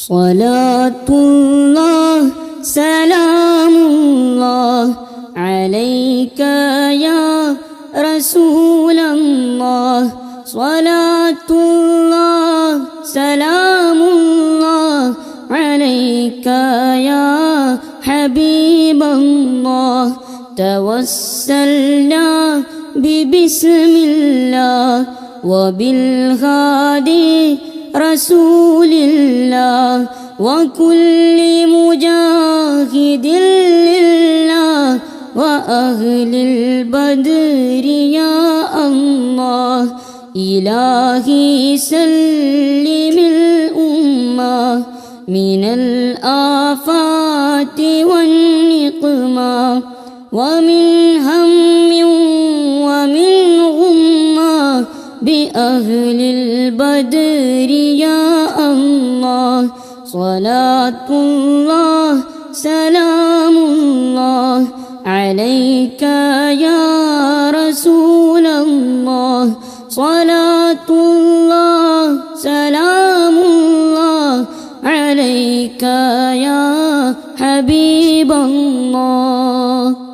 صلاة الله سلام الله عليك يا رسول الله. صلاة الله سلام الله عليك يا حبيب الله. توسلنا ببسم الله وبالهادي رسول الله وكل مجاهد لله وأهل البدر يا الله إلهي سلم الأمة من الآفات والنقمة ومن بأهل البدر يا الله. صلاة الله سلام الله. عليك يا رسول الله. صلاة الله سلام الله. عليك يا حبيب الله.